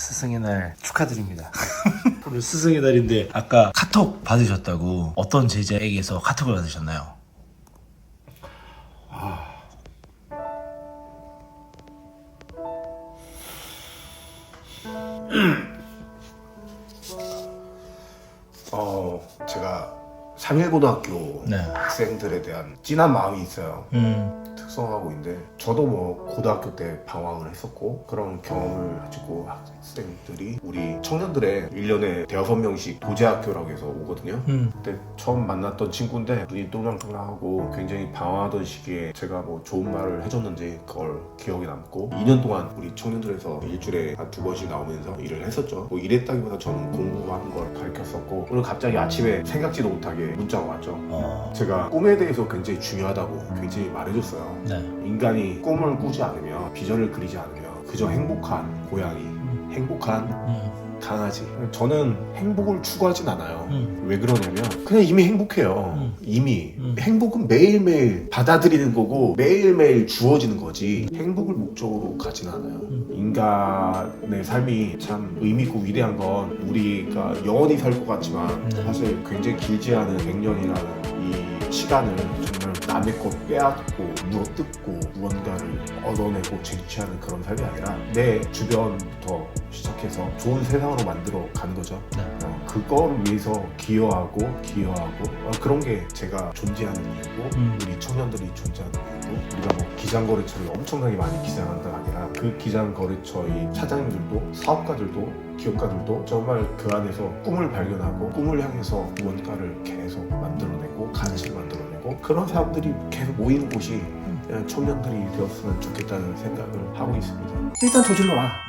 스승의 날 축하드립니다. 오늘 스승의 날인데 아까 카톡 받으셨다고 어떤 제자에게서 카톡을 받으셨나요? 어, 제가 상일고등학교 네. 학생들에 대한 진한 마음이 있어요. 음, 특성하고 있는데 저도 뭐 고등학교 때 방황을 했었고 그런 경험을 가지고 학생들이 우리 청년들의 1년에 대여섯 명씩 도제학교라고 해서 오거든요. 음, 그때 처음 만났던 친구인데 눈이 똘랑똘랑하고 굉장히 방황하던 시기에 제가 뭐 좋은 말을 해줬는지 그걸 기억에 남고 2년 동안 우리 청년들에서 일주일에 한 두 번씩 나오면서 일을 했었죠. 뭐 일했다기보다 저는 공부하는 걸 가르쳤었고 오늘 갑자기 아침에 생각지도 못하게 문자가 왔죠. 어, 제가 꿈에 대해서 굉장히 중요하다고 굉장히 말해줬어요. 네. 인간이 꿈을 꾸지 않으면 비전을 그리지 않으면 그저 행복한 고양이 행복한 음, 강아지 저는 행복을 추구하진 않아요 음, 왜 그러냐면 그냥 이미 행복해요. 음. 이미 음. 행복은 매일매일 받아들이는 거고 매일매일 주어지는 거지 행복을 목적으로 가진 않아요. 음. 인간의 삶이 참 의미 있고 위대한 건 우리가 영원히 살 것 같지만 네. 사실 굉장히 길지 않은 100년이라는 이 시간을 남의 것 빼앗고 물어뜯고 무언가를 얻어내고 쟁취하는 그런 삶이 아니라 내 주변부터 시작해서 좋은 세상으로 만들어 가는 거죠. 네. 어, 그거를 위해서 기여하고 기여하고 어, 그런 게 제가 존재하는 이유고 음. 우리 청년들이 존재하는 이유고 우리가 뭐 기장거래처를 엄청나게 많이 기장한다가 아니라 그 기장거래처의 사장님들도 사업가들도 기업가들도 정말 그 안에서 꿈을 발견하고 꿈을 향해서 무언가를 계속 만들어내고 가치를 만들어내고 그런 사람들이 계속 모이는 곳이 그냥 청년들이 되었으면 좋겠다는 생각을 하고 있습니다. 일단 저질러 와.